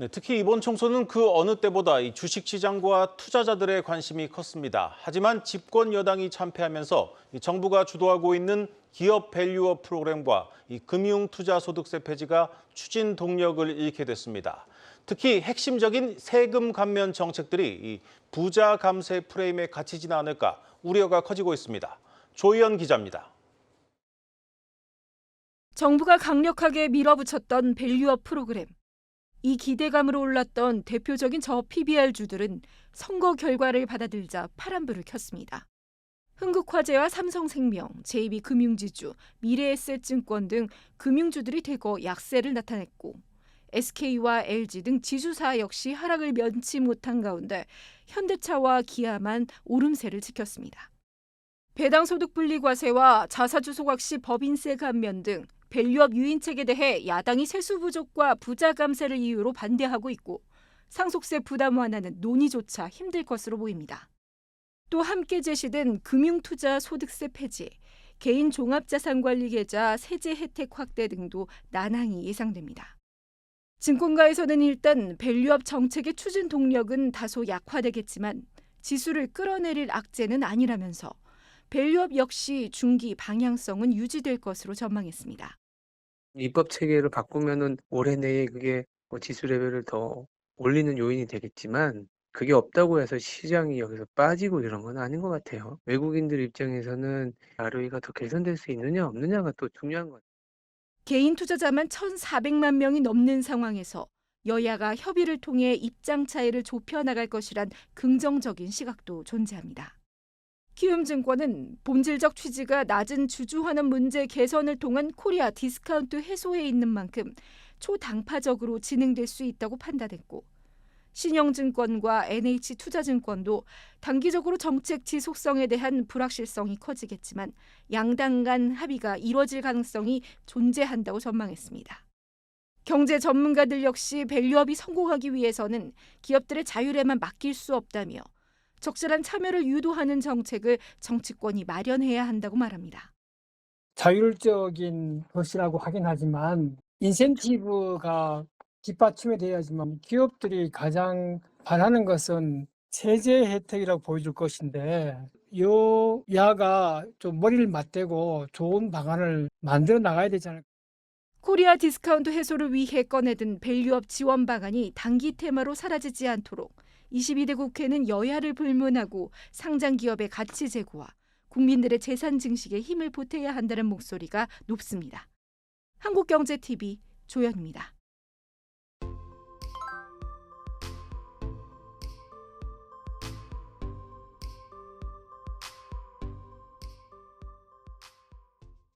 네, 특히 이번 총선은 그 어느 때보다 이 주식시장과 투자자들의 관심이 컸습니다. 하지만 집권 여당이 참패하면서 이 정부가 주도하고 있는 기업 밸류업 프로그램과 이 금융투자소득세 폐지가 추진 동력을 잃게 됐습니다. 특히 핵심적인 세금 감면 정책들이 이 부자 감세 프레임에 갇히지는 않을까 우려가 커지고 있습니다. 조희연 기자입니다. 정부가 강력하게 밀어붙였던 밸류업 프로그램. 이 기대감으로 올랐던 대표적인 저 PBR주들은 선거 결과를 받아들자 파란불을 켰습니다. 흥국화재와 삼성생명, JB금융지주, 미래에셋증권 등 금융주들이 대거 약세를 나타냈고 SK와 LG 등 지주사 역시 하락을 면치 못한 가운데 현대차와 기아만 오름세를 지켰습니다. 배당소득 분리과세와 자사주 소각시 법인세 감면 등 밸류업 유인책에 대해 야당이 세수 부족과 부자 감세를 이유로 반대하고 있고 상속세 부담 완화는 논의조차 힘들 것으로 보입니다. 또 함께 제시된 금융투자 소득세 폐지, 개인 종합자산관리 계좌 세제 혜택 확대 등도 난항이 예상됩니다. 증권가에서는 일단 밸류업 정책의 추진 동력은 다소 약화되겠지만 지수를 끌어내릴 악재는 아니라면서 밸류업 역시 중기 방향성은 유지될 것으로 전망했습니다. 입법 체계를 바꾸면은 올해 내에 그게 뭐 지수 레벨을 더 올리는 요인이 되겠지만 그게 없다고 해서 시장이 여기서 빠지고 이런 건 아닌 것 같아요. 외국인들 입장에서는 ROE가 더 개선될 수 있느냐 없느냐가 또 중요한 것. 개인 투자자만 1,400만 명이 넘는 상황에서 여야가 협의를 통해 입장 차이를 좁혀 나갈 것이란 긍정적인 시각도 존재합니다. 키움증권은 본질적 취지가 낮은 주주환원 문제 개선을 통한 코리아 디스카운트 해소에 있는 만큼 초당파적으로 진행될 수 있다고 판단했고 신영증권과 NH투자증권도 단기적으로 정책 지속성에 대한 불확실성이 커지겠지만 양당 간 합의가 이뤄질 가능성이 존재한다고 전망했습니다. 경제 전문가들 역시 밸류업이 성공하기 위해서는 기업들의 자율에만 맡길 수 없다며 적절한 참여를 유도하는 정책을 정치권이 마련해야 한다고 말합니다. 자율적인 것이라고 하긴 하지만 인센티브가 뒷받침이 돼야지만 기업들이 가장 바라는 것은 세제 혜택이라고 보여줄 것인데 여야가 좀 머리를 맞대고 좋은 방안을 만들어 나가야 않을까. 코리아 디스카운트 해소를 위해 꺼내든 밸류업 지원 방안이 단기 테마로 사라지지 않도록 22대 국회는 여야를 불문하고 상장 기업의 가치 제고와 국민들의 재산 증식에 힘을 보태야 한다는 목소리가 높습니다. 한국경제TV 조연입니다.